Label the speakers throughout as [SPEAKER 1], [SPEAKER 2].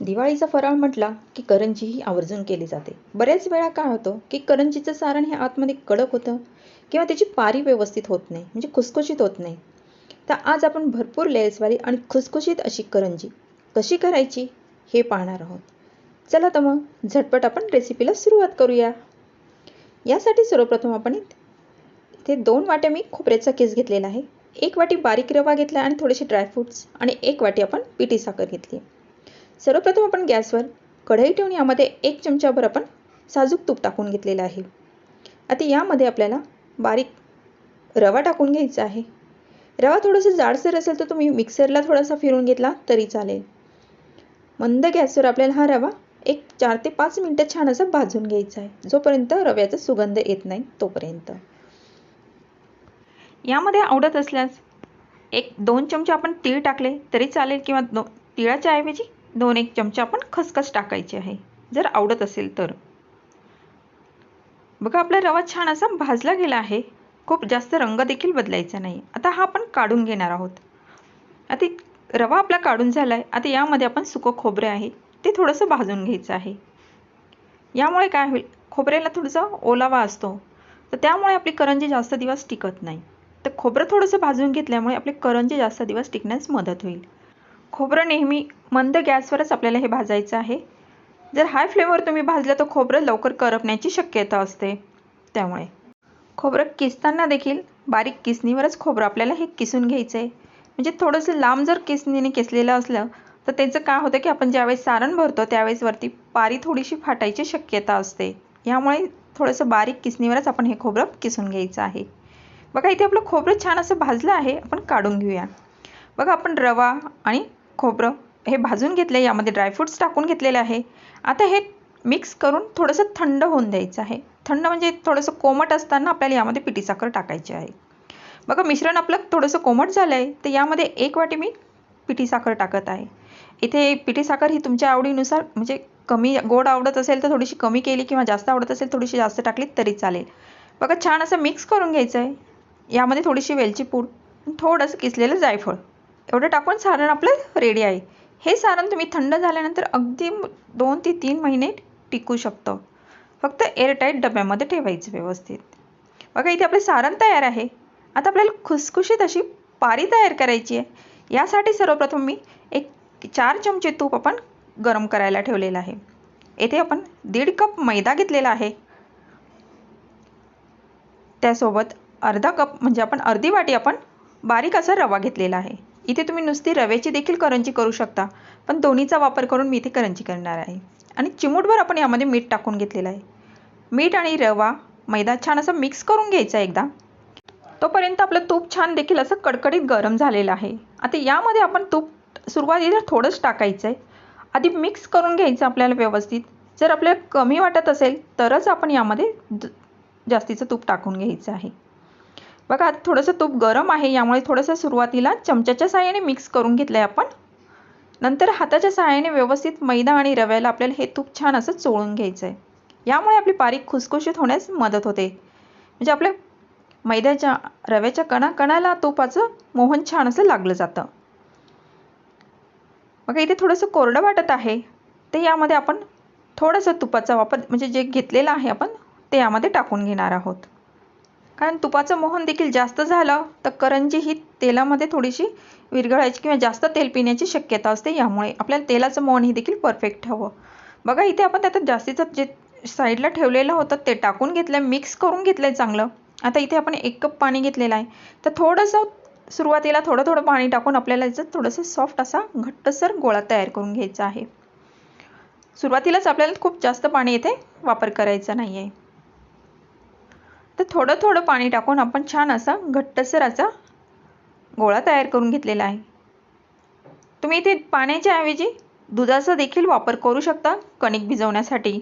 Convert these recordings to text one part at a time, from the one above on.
[SPEAKER 1] दिवाळीचा फराळ म्हटला की करंजी ही आवर्जून केली जाते. बऱ्याच वेळा काय होतं की करंजीचं सारण हे आतमध्ये कडक होतं किंवा त्याची पारी व्यवस्थित होत नाही म्हणजे खुसखुशीत होत नाही. तर आज आपण भरपूर लेयर्सवाली आणि खुसखुशीत अशी करंजी कशी करायची हे पाहणार आहोत. चला तर मग झटपट आपण रेसिपीला सुरुवात करूया. यासाठी सर्वप्रथम आपण इथे दोन वाट्या मी खोबऱ्याचा केस घेतलेला आहे. एक वाटी बारीक रवा घेतला आणि थोडेसे ड्रायफ्रूट्स आणि एक वाटी आपण पिठी साखर घेतली सर्वप्रथम आपण गॅसवर कढई ठेवून यामध्ये एक चमचाभर आपण साजूक तूप टाकून घेतलेलं आहे. आता यामध्ये आपल्याला बारीक रवा टाकून घ्यायचा आहे. रवा थोडंसं जाडसर असेल तर तुम्ही मिक्सरला थोडासा फिरून घेतला तरी चालेल. मंद गॅसवर आपल्याला हा रवा एक चार ते पाच मिनटं छान असा भाजून घ्यायचा आहे. जोपर्यंत रव्याचा सुगंध येत नाही तोपर्यंत. यामध्ये आवडत असल्यास एक दोन चमचे आपण तीळ टाकले तरी चालेल किंवा दो तिळाच्या ऐवजी दोन एक चमचे आपण खसखस टाकायची आहे. जर आवडत असेल तर. बघा आपला रवा छान असा भाजला गेला आहे. खूप जास्त रंग देखील बदलायचा नाही. आता हा आपण काढून घेणार आहोत. आता रवा आपला काढून झाला आहे आता यामध्ये आपण सुकं खोबरे आहे. ते थोडंसं भाजून घ्यायचं आहे. यामुळे काय होईल? खोबऱ्याला थोडंसं ओलावा असतो. तर त्यामुळे आपली करंजी जास्त दिवस टिकत नाही. तर खोबरं थोडंसं भाजून घेतल्यामुळे आपले करंजी जास्त दिवस टिकण्यास मदत होईल. खोबरं नेहमी मंद गॅसवरच आपल्याला हे भाजायचं आहे. जर हाय फ्लेमवर तुम्ही भाजलं तर खोबरं लवकर करपण्याची शक्यता असते. त्यामुळे खोबरं किसताना देखील बारीक किसणीवरच खोबरं आपल्याला हे किसून घ्यायचं आहे म्हणजे थोडंसं लांब जर किसणीने किसलेलं असलं तर त्याचं काय होतं की आपण ज्यावेळेस सारण भरतो त्यावेळेस वरती पारी थोडीशी फाटायची शक्यता असते. यामुळे थोडंसं बारीक किसणीवरच आपण हे खोबरं किसून घ्यायचं आहे. बघा इथे आपलं खोबरं छान असं भाजलं आहे. आपण काढून घेऊया. बघा आपण रवा आणि खोबरं हे भाजून घेतले यामध्ये ड्रायफ्रूट्स टाकून घेतलेले आहे. आता हे मिक्स करून थोडंसं थंड होऊन द्यायचं आहे. थंड म्हणजे थोडंसं कोमट असताना आपल्याला यामध्ये पिठी साखर टाकायची आहे. बघा मिश्रण आपलं थोडंसं कोमट झालं आहे तर यामध्ये एक वाटी मी पिठी साखर टाकत आहे. इथे पिठी साखर ही तुमच्या आवडीनुसार म्हणजे कमी गोड आवडत असेल तर थोडीशी कमी केली किंवा जास्त आवडत असेल थोडीशी जास्त टाकली तरी चालेल. बघा छान असं मिक्स करून घ्यायचं आहे यामध्ये थोडीशी वेलची पूड थोडंसं किसलेलं जायफळ. एवढं टाकून सारण आपलं रेडी आहे. हे सारण तुम्ही थंड झाल्यानंतर अगदी दोन ते तीन महिने टिकू शकतं. फक्त एअरटाईट डब्यामध्ये ठेवायचं व्यवस्थित. बघा इथे आपलं सारण तयार आहे. आता आपल्याला खुसखुशीत अशी पारी तयार करायची आहे. यासाठी सर्वप्रथम मी एक चार चमचे तूप आपण गरम करायला ठेवलेलं आहे. येथे आपण दीड कप मैदा घेतलेला आहे. त्यासोबत अर्धा कप म्हणजे आपण अर्धी वाटी आपण बारीक असा रवा घेतलेला आहे. इथे तुम्ही नुसती रव्याची देखील करंजी करू शकता पण दोन्हीचा वापर करून मी इथे करंजी करणार आहे. आणि चिमूटभर आपण यामध्ये मीठ टाकून घेतलेलं आहे. मीठ आणि रवा मैदा छान असं मिक्स करून घ्यायचा एकदा. तोपर्यंत आपलं तूप छान देखील असं कडकडीत गरम झालेलं आहे. आता यामध्ये आपण तूप सुरुवातीला थोडंच टाकायचं आहे आधी मिक्स करून घ्यायचं आपल्याला व्यवस्थित. जर आपल्याला कमी वाटत असेल तरच आपण यामध्ये जास्तीचं तूप टाकून घ्यायचं आहे. बघा आता थोडंसं तूप गरम आहे यामुळे थोडंसं सुरुवातीला चमच्याच्या साहाय्याने मिक्स करून घेतलं आहे आपण. नंतर हाताच्या सहाय्याने व्यवस्थित मैदा आणि रव्याला आपल्याला हे तूप छान असं चोळून घ्यायचं आहे यामुळे आपली बारीक खुसखुशीत होण्यास मदत होते. म्हणजे आपल्या मैद्याच्या रव्याच्या कणा कणाला तुपाचं मोहन छान असं लागलं जातं. बघा इथे थोडंसं कोरडं वाटत आहे. ते यामध्ये आपण थोडंसं तुपाचा वापर म्हणजे जे घेतलेलं आहे आपण ते यामध्ये टाकून घेणार आहोत. कारण तुपाचं मोहन देखील जास्त झालं तर करंजी ही तेलामध्ये थोडीशी विरघळायची किंवा जास्त तेल पिण्याची शक्यता असते. यामुळे आपल्याला तेलाचं मोहन हे देखील परफेक्ट हवं. बघा इथे आपण त्यात जास्तीचं जे साईडला ठेवलेलं होतं ते टाकून घेतलं आहे मिक्स करून घेतलं आहे चांगलं. आता इथे आपण एक कप पाणी घेतलेलं आहे. तर थोडंसं सुरुवातीला थोडं थोडं पाणी टाकून आपल्याला याचं थोडंसं सॉफ्ट असा घट्टसर गोळा तयार करून घ्यायचा आहे. सुरुवातीलाच आपल्याला खूप जास्त पाणी इथे वापर करायचा नाही आहे तर थोडं थोडं पाणी टाकून आपण छान असा घट्टसर असा गोळा तयार करून घेतलेला आहे. तुम्ही इथे पाण्याच्या ऐवजी दुधाचा देखील वापर करू शकता कणिक भिजवण्यासाठी.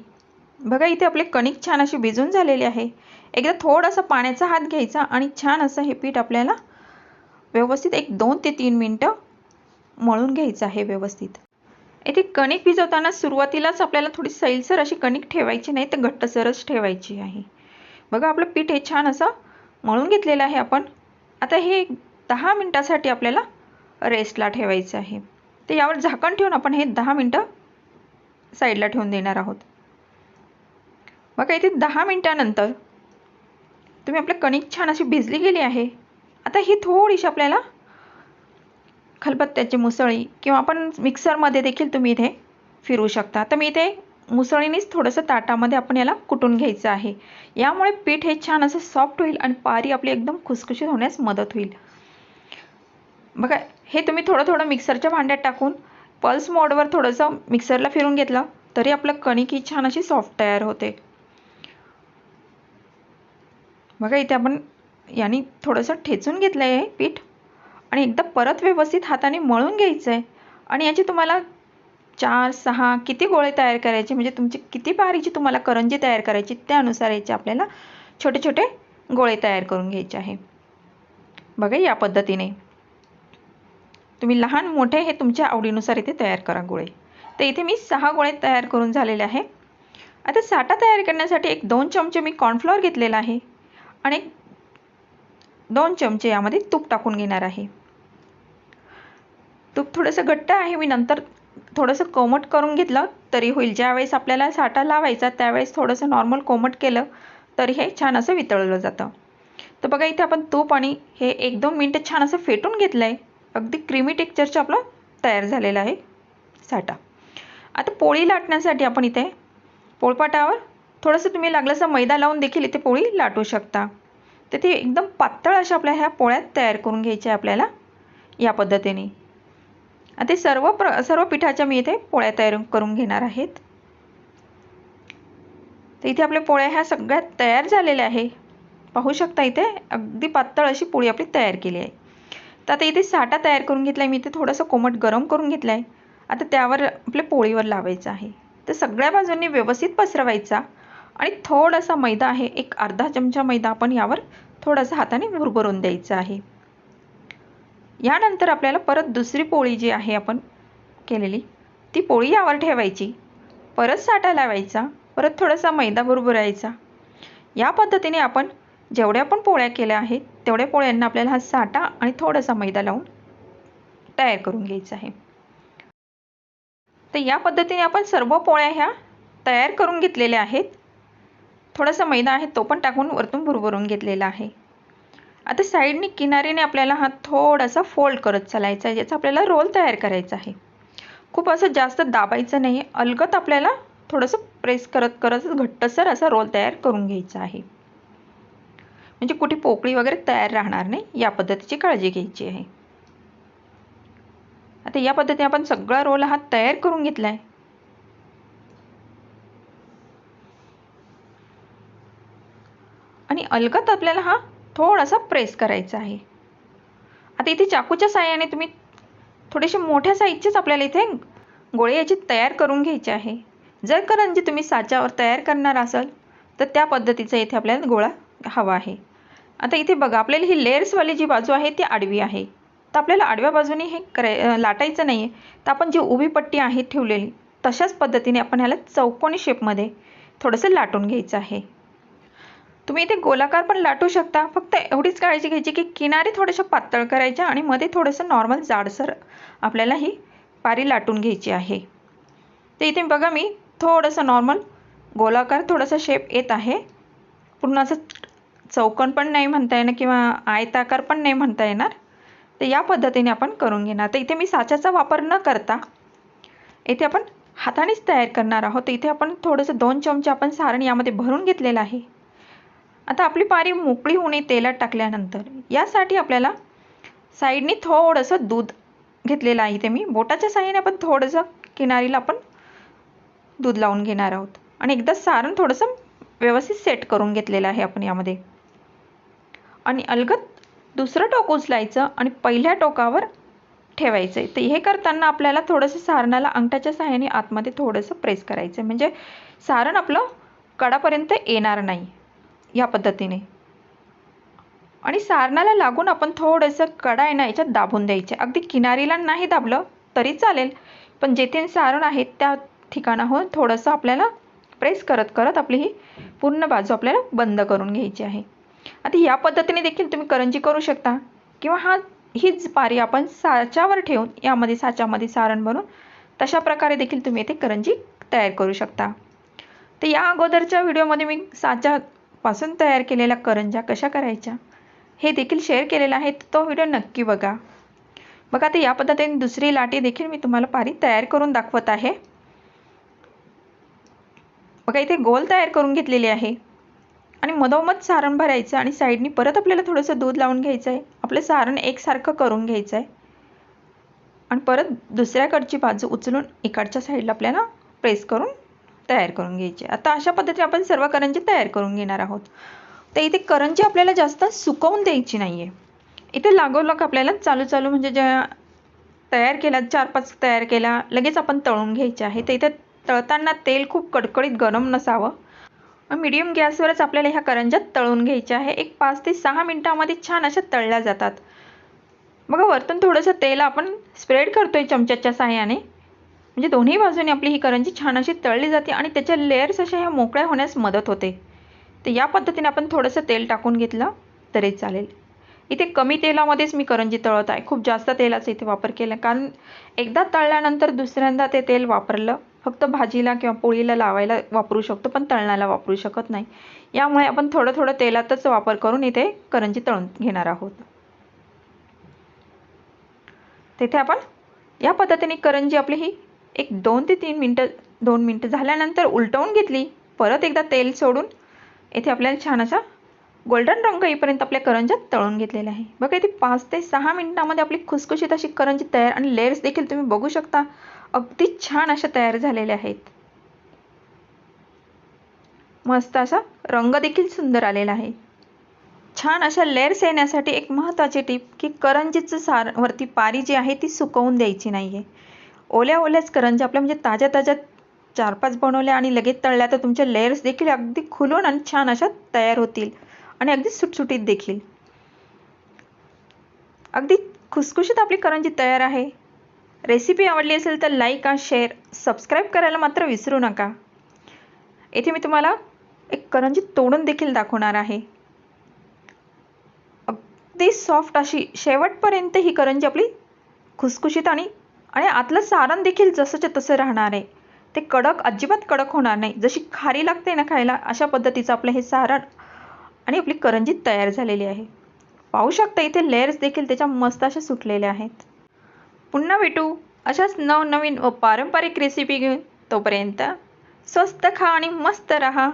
[SPEAKER 1] बघा इथे आपले कणिक छान अशी भिजून झालेली आहे. एकदा थोडासा पाण्याचा हात घ्यायचा आणि छान असं हे पीठ आपल्याला व्यवस्थित एक दोन ते तीन मिनटं मळून घ्यायचं आहे व्यवस्थित. इथे कणिक भिजवताना सुरुवातीलाच आपल्याला थोडी सैलसर अशी कणिक ठेवायची नाही तर घट्टसरच ठेवायची आहे. बघा आपलं पीठ हे छान असं मळून घेतलेलं आहे आपण. आता हे दहा मिनटासाठी आपल्याला रेस्टला ठेवायचं आहे. तर यावर झाकण ठेवून आपण हे दहा मिनटं साईडला ठेवून देणार आहोत. बघा इथे दहा मिनटानंतर तुम्ही आपलं कणिक छान अशी भिजली गेली आहे. आता ही थोडीशी आपल्याला खलबत्त्याची मुसळी किंवा आपण मिक्सरमध्ये देखील तुम्ही इथे फिरू शकता. तर मी इथे मुसळीनेच थोडंसं ताटामध्ये आपण याला कुटून घ्यायचं आहे. यामुळे पीठ हे छान असं सॉफ्ट होईल आणि पारी आपली एकदम खुसखुशीत होण्यास मदत होईल. बघा हे तुम्ही थोडं थोडं मिक्सरच्या भांड्यात टाकून पल्स मोडवर थोडंसं मिक्सरला फिरून घेतलं तरी आपलं कणिक ही छान अशी सॉफ्ट तयार होते. बघा इथे आपण याने थोडंसं ठेचून घेतलं आहे पीठ आणि एकदा परत व्यवस्थित हाताने मळून घ्यायचं आहे आणि याची तुम्हाला चार सहा किती गोळे तयार करायचे? म्हणजे तुमची किती पारीची तुम्हाला करंजी तयार करायची त्यानुसार याचे आपल्याला छोटे छोटे गोळे तयार करून घ्यायचे आहे. बघा या पद्धतीने. तुम्ही लहान मोठे हे तुमच्या आवडीनुसार इथे तयार करा गोळे. तर इथे मी सहा गोळे तयार करून झालेले आहे. आता साठा तयार करण्यासाठी एक दोन चमचे मी कॉर्नफ्लॉवर घेतलेला आहे. आणि दोन चमचे यामध्ये तूप टाकून घेणार आहे. तूप थोडंसं घट्ट आहे मी नंतर थोडंसं कोमट करून घेतलं तरी होईल. ज्यावेळेस आपल्याला साठा लावायचा त्यावेळेस थोडंसं नॉर्मल कोमट केलं तरी हे छान असं वितळलं जातं. तर बघा इथे आपण तूप आणि हे एक दोन मिनटं छान असं फेटून घेतलं आहे अगदी क्रीमी टेक्चरचं आपलं तयार झालेलं आहे साठा. आता पोळी लाटण्यासाठी आपण इथे पोळपाटावर थोडंसं तुम्ही लागलंसं मैदा लावून देखील इथे पोळी लाटू शकता. तर ते एकदम पातळ अशा आपल्या ह्या पोळ्यात तयार करून घ्यायच्या आपल्याला या पद्धतीने. आता सर्व प्र सर्व पिठाच्या मी इथे पोळ्या तयार करून घेणार आहेत. तर इथे आपल्या पोळ्या ह्या सगळ्यात तयार झालेल्या आहे. पाहू शकता इथे अगदी पातळ अशी पोळी आपली तयार केली आहे. तर आता इथे साठा तयार करून घेतला आहे मी इथे थोडंसं कोमट गरम करून घेतलं आहे आता त्यावर आपल्या पोळीवर लावायचं आहे. तर सगळ्या बाजूंनी व्यवस्थित पसरवायचा आणि थोडासा मैदा आहे एक अर्धा चमचा मैदा आपण यावर थोडासा हाताने भुरभरून द्यायचा आहे. यानंतर आपल्याला परत दुसरी पोळी जी आहे आपण केलेली ती पोळी यावर ठेवायची. परत साठा लावायचा परत थोडासा मैदा भुरभुरायचा. या पद्धतीने आपण जेवढ्या पण पोळ्या केल्या आहेत तेवढ्या पोळ्यांना आपल्याला हा साठा आणि थोडासा मैदा लावून तयार करून घ्यायचा आहे. तर या पद्धतीने आपण सर्व पोळ्या ह्या तयार करून घेतलेल्या आहेत. थोडासा मैदा आहे तो पण टाकून वरतून भुरभरून घेतलेला आहे. आता साईडने किनारीने आपल्याला हा थोडासा फोल्ड करत चालायचा आहे याचा आपल्याला रोल तयार करायचा आहे. खूप असं जास्त दाबायचं नाही अलगत आपल्याला थोडंसं प्रेस करत करत घट्टसर असा रोल तयार करून घ्यायचा आहे. म्हणजे कुठे पोकळी वगैरे तयार राहणार नाही या पद्धतीची काळजी घ्यायची आहे. आता या पद्धतीने आपण सगळा रोल हा तयार करून घेतला आहे आणि अलगत आपल्याला हा थोडासा प्रेस करायचा आहे. आता इथे चाकूच्या साह्याने तुम्ही थोडेसे मोठ्या साईजचेच आपल्याला इथे गोळे याची तयार करून घ्यायचे आहे. जर करंजी तुम्ही साच्यावर तयार करणार असाल तर त्या पद्धतीचा इथे आपल्याला गोळा हवा आहे. आता इथे बघा आपल्याला ही लेअर्सवाली जी बाजू आहे ती आडवी आहे. तर आपल्याला आडव्या बाजूने हे कराय लाटायचं नाही आहे तर आपण जी उभी पट्टी आहे ठेवलेली तशाच पद्धतीने आपण ह्याला चौकोनी शेपमध्ये थोडंसं लाटून घ्यायचं आहे. तुम्ही इथे गोलाकार पण लाटू शकता. फक्त एवढीच काळजी घ्यायची की किनारी थोडंसं पातळ करायच्या आणि मध्ये थोडंसं नॉर्मल जाडसर आपल्याला ही पारी लाटून घ्यायची आहे. तर इथे बघा मी थोडंसं नॉर्मल गोलाकार थोडासा शेप येत आहे. पूर्ण असं चौकन पण नाही म्हणता येणार किंवा आयताकार पण नाही म्हणता येणार. तर या पद्धतीने आपण करून घेणार. तर इथे मी साच्याचा वापर न करता इथे आपण हातानेच तयार करणार आहोत. तर इथे आपण थोडंसं दोन चमचे आपण सारण यामध्ये भरून घेतलेलं आहे. आता आपली पारी मोकळी होणे तेलात टाकल्यानंतर. यासाठी आपल्याला साईडनी थोडंसं दूध घेतलेलं आहे ते मी. बोटाच्या साहाय्याने आपण थोडंसं किनारीला आपण दूध लावून घेणार आहोत. आणि एकदा सारण थोडंसं व्यवस्थित सेट करून घेतलेलं आहे आपण यामध्ये. आणि अलगत दुसरं टोक उचलायचं आणि पहिल्या टोकावर ठेवायचं आहे तर हे करताना आपल्याला थोडंसं सारणाला अंगठाच्या साहाय्याने आतमध्ये थोडंसं प्रेस करायचं आहे म्हणजे सारण आपलं कडापर्यंत येणार नाही. या पद्धतीने. आणि सारणाला लागून आपण थोडंसं कडा आहे ना याच्यात दाबून द्यायचे. अगदी किनारीला नाही दाबलं तरी चालेल. पण जेथे सारण आहे त्या ठिकाणाहून थोडंसं आपल्याला प्रेस करत करत आपली ही पूर्ण बाजू आपल्याला बंद करून घ्यायची आहे. आता या पद्धतीने देखील तुम्ही करंजी करू शकता. किंवा हा हीच पारी आपण साच्यावर ठेवून यामध्ये साच्यामध्ये सारण बनवून तशा प्रकारे देखील तुम्ही येथे करंजी तयार करू शकता. तर या अगोदरच्या व्हिडिओमध्ये मी पासून तयार केलेल्या करंज्या कशा करायच्या? हे देखील शेअर केलेलं आहे. तो व्हिडिओ नक्की बघा. बघा ते या पद्धतीने दुसरी लाटी देखील मी तुम्हाला पारी तयार करून दाखवत आहे. बघा इथे गोल तयार करून घेतलेली आहे. आणि मधोमध सारण भरायचं आणि साईडनी परत आपल्याला थोडंसं दूध लावून घ्यायचं आहे आपलं सारण एकसारखं करून घ्यायचं आहे आणि परत दुसऱ्याकडची बाजू उचलून इकडच्या साईडला आपल्याला प्रेस करून तयार करून घ्यायची. आता अशा पद्धतीने आपण सर्व करंजी तयार करून घेणार आहोत. तर इथे करंजी आपल्याला जास्त सुकवून द्यायची नाही आहे इथे लागोलाग आपल्याला चालू चालू म्हणजे ज्या तयार केल्या चार पाच तयार केल्या लगेच आपण तळून घ्यायचे आहे. तर इथे तळताना तेल खूप कडकडीत गरम नसावं. मीडियम गॅसवरच आपल्याला ह्या करंज्या तळून घ्यायच्या आहे. एक पाच ते सहा मिनटामध्ये छान अशा तळल्या जातात. बघा वरतून थोडंसं तेल आपण स्प्रेड करतो आहे चमच्याच्या साह्याने म्हणजे दोन्ही बाजूने आपली ही करंजी छान अशी तळली जाते आणि त्याच्या लेअर्स अशा ह्या मोकळ्या होण्यास मदत होते. तर या पद्धतीने आपण थोडंसं तेल टाकून घेतलं तरी चालेल. इथे कमी तेलामध्येच मी करंजी तळत आहे. खूप जास्त तेलाचा इथे वापर केला. कारण एकदा तळल्यानंतर दुसऱ्यांदा ते तेल वापरलं फक्त भाजीला किंवा पोळीला लावायला वापरू शकतो पण तळण्याला वापरू शकत नाही. यामुळे आपण थोडं थोडं तेलातच वापर करून इथे करंजी तळून घेणार आहोत. तिथे आपण या पद्धतीने करंजी आपली ही एक दोन ते तीन मिनटं दोन मिनटं झाल्यानंतर उलटवून घेतली. परत एकदा तेल सोडून येथे आपल्याला छान असा गोल्डन रंग येईपर्यंत आपल्या करंज्या तळून घेतलेल्या आहे. बघा इथे पाच ते सहा मिनिटामध्ये आपली खुसखुशीत अशी करंजी तयार आणि लेअर्स देखील तुम्ही बघू शकता. अगदी छान अशा तयार झालेल्या आहेत. मस्त असा रंग देखील सुंदर आलेला आहे. छान अशा लेअर्स येण्यासाठी एक महत्त्वाची टीप की करंजीचं सार वरती पारी जी आहे ती सुकवून द्यायची नाही आहे ओल्या ओल्याच करंजी आपल्या म्हणजे ताज्या ताज्या चार पाच बनवल्या आणि लगेच तळल्या तर तुमच्या लेअर्स देखील अगदी खुलून आणि छान अशा तयार होतील आणि अगदी सुटसुटीत देखील. अगदी खुसखुशीत आपली करंजी तयार आहे. रेसिपी आवडली असेल तर लाईक आणि शेअर सबस्क्राईब करायला मात्र विसरू नका. येथे मी तुम्हाला एक करंजी तोडून देखील दाखवणार आहे. अगदी सॉफ्ट अशी शेवटपर्यंत ही करंजी आपली खुसखुशीत आणि आणि आतलं सारण देखील जसंच्या तसं राहणार आहे. ते कडक अजिबात कडक होणार नाही. जशी खारी लागते ना खायला अशा पद्धतीचं आपलं हे सारण आणि आपली करंजी तयार झालेली आहे. पाहू शकता इथे लेअर्स देखील त्याच्या मस्त अशा सुटलेल्या आहेत. पुन्हा भेटू अशाच नवनवीन व पारंपरिक रेसिपी घेऊन. तोपर्यंत स्वस्त खा आणि मस्त रहा.